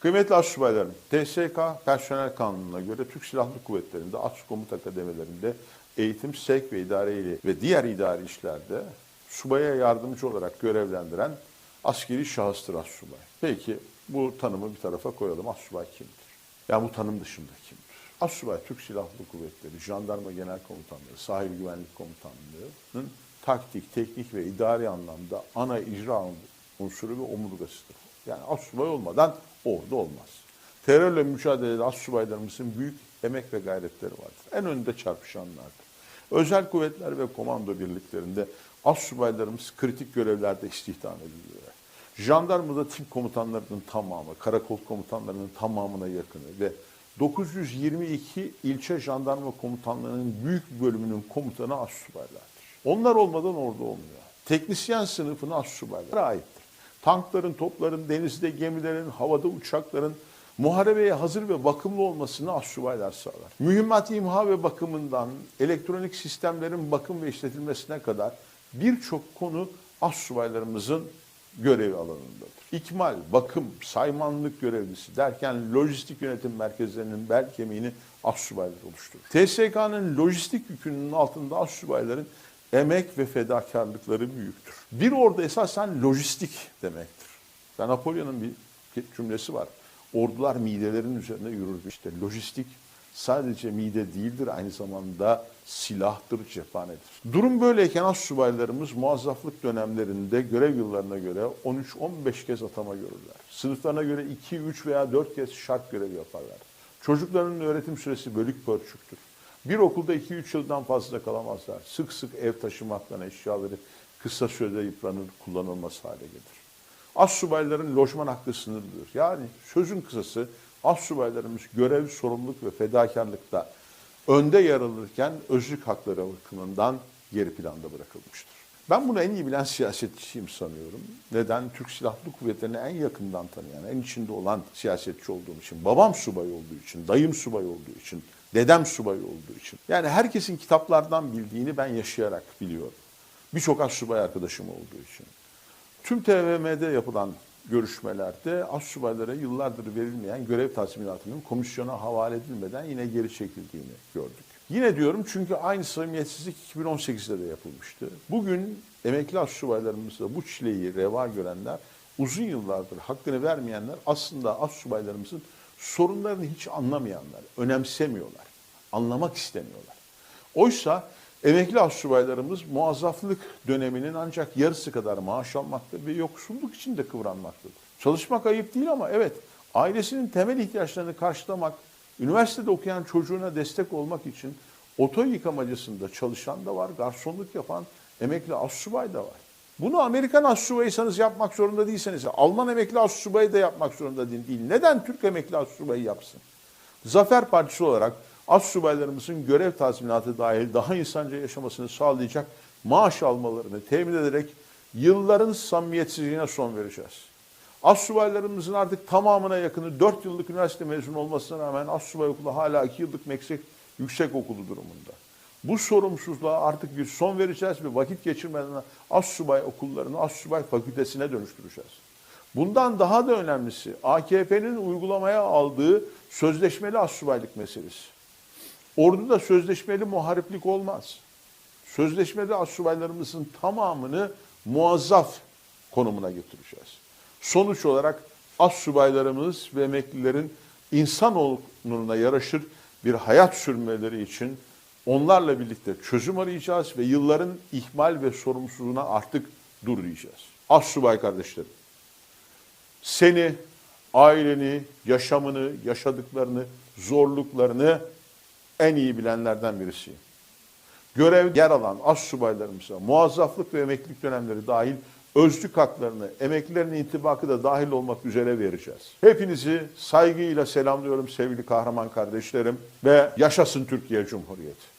Kıymetli astsubaylarım, TSK Personel Kanunu'na göre Türk Silahlı Kuvvetleri'nde, Askomut Akademelerinde eğitim, sevk ve idare ile ve diğer idari işlerde subaya yardımcı olarak görevlendiren askeri şahıstır assubay. Peki bu tanımı bir tarafa koyalım. Assubay kimdir? Yani bu tanım dışında kimdir? Assubay Türk Silahlı Kuvvetleri, Jandarma Genel Komutanlığı, Sahil Güvenlik Komutanlığı'nın taktik, teknik ve idari anlamda ana icra unsuru ve omurgasıdır. Yani assubay olmadan ordu olmaz. Terörle mücadelede assubaylarımızın büyük emek ve gayretleri vardır. En önde çarpışanlardır. Özel kuvvetler ve komando birliklerinde assubaylarımız kritik görevlerde istihdam ediliyorlar. Jandarmada tim komutanlarının tamamı, karakol komutanlarının tamamına yakını ve 922 ilçe jandarma komutanlarının büyük bölümünün komutanı assubaylardır. Onlar olmadan ordu olmuyor. Teknisyen sınıfına assubaylara aittir. Tankların, topların, denizde gemilerin, havada uçakların muharebeye hazır ve bakımlı olmasını assubaylar sağlar. Mühimmat imha ve bakımından elektronik sistemlerin bakım ve işletilmesine kadar birçok konu assubaylarımızın görev alanındadır. İkmal, bakım, saymanlık görevlisi derken lojistik yönetim merkezlerinin bel kemiğini assubaylar oluşturur. TSK'nın lojistik yükünün altında assubayların emek ve fedakarlıkları büyüktür. Bir orada esasen lojistik demektir. Ve Napolyon'un bir cümlesi var. Ordular midelerin üzerine yürür. İşte lojistik sadece mide değildir aynı zamanda silahtır, cephanedir. Durum böyleyken as subaylarımız muazzaflık dönemlerinde görev yıllarına göre 13-15 kez atama görürler. Sınıflarına göre 2, 3 veya 4 kez şart görev yaparlar. Çocukların öğretim süresi bölük pörçüktür. Bir okulda 2-3 yıldan fazla kalamazlar. Sık sık ev taşımaktan eşyaları kısa sürede yıpranır, kullanılmaz hale gelir. As subayların lojman hakkı sınırlıdır. Yani sözün kısası as subaylarımız görev, sorumluluk ve fedakarlıkta önde yer alırken özlük hakları bakımından geri planda bırakılmıştır. Ben bunu en iyi bilen siyasetçiyim sanıyorum. Neden? Türk Silahlı Kuvvetleri'ni en yakından tanıyan, en içinde olan siyasetçi olduğum için, babam subay olduğu için, dayım subay olduğu için, dedem subay olduğu için. Yani herkesin kitaplardan bildiğini ben yaşayarak biliyorum. Birçok assubay arkadaşım olduğu için. Tüm TVM'de yapılan görüşmelerde assubaylara yıllardır verilmeyen görev tazminatının komisyona havale edilmeden yine geri çekildiğini gördük. Yine diyorum çünkü aynı samimiyetsizlik 2018'de de yapılmıştı. Bugün emekli assubaylarımızda bu çileyi reva görenler, uzun yıllardır hakkını vermeyenler aslında assubaylarımızın sorunlarını hiç anlamayanlar, önemsemiyorlar, anlamak istemiyorlar. Oysa emekli astsubaylarımız muazzaflık döneminin ancak yarısı kadar maaş almaktadır ve yoksulluk içinde kıvranmaktadır. Çalışmak ayıp değil ama evet ailesinin temel ihtiyaçlarını karşılamak, üniversitede okuyan çocuğuna destek olmak için oto yıkamacısında çalışan da var, garsonluk yapan emekli astsubay da var. Bunu Amerikan astsubayıysanız yapmak zorunda değilseniz, Alman emekli astsubayı da yapmak zorunda değil. Neden Türk emekli astsubayı yapsın? Zafer Partisi olarak astsubaylarımızın görev tazminatı dahil daha insanca yaşamasını sağlayacak maaş almalarını temin ederek yılların samimiyetsizliğine son vereceğiz. Astsubaylarımızın artık tamamına yakını 4 yıllık üniversite mezunu olmasına rağmen astsubay okulu hala 2 yıllık meslek yüksek okulu durumunda. Bu sorumsuzluğa artık bir son vereceğiz ve vakit geçirmeden astsubay okullarını astsubay fakültesine dönüştüreceğiz. Bundan daha da önemlisi AKP'nin uygulamaya aldığı sözleşmeli astsubaylık meselesi. Orduda sözleşmeli muhariplik olmaz. Sözleşmeli astsubaylarımızın tamamını muazzaf konumuna getireceğiz. Sonuç olarak astsubaylarımız ve emeklilerin insan onuruna yaraşır bir hayat sürmeleri için onlarla birlikte çözüm arayacağız ve yılların ihmal ve sorumsuzluğuna artık dur diyeceğiz. Astsubay kardeşlerim, seni, aileni, yaşamını, yaşadıklarını, zorluklarını en iyi bilenlerden birisiyim. Görev yer alan as subaylarımıza muazzaflık ve emeklilik dönemleri dahil özlük haklarını, emeklilerin intibakı da dahil olmak üzere vereceğiz. Hepinizi saygıyla selamlıyorum sevgili kahraman kardeşlerim ve yaşasın Türkiye Cumhuriyeti.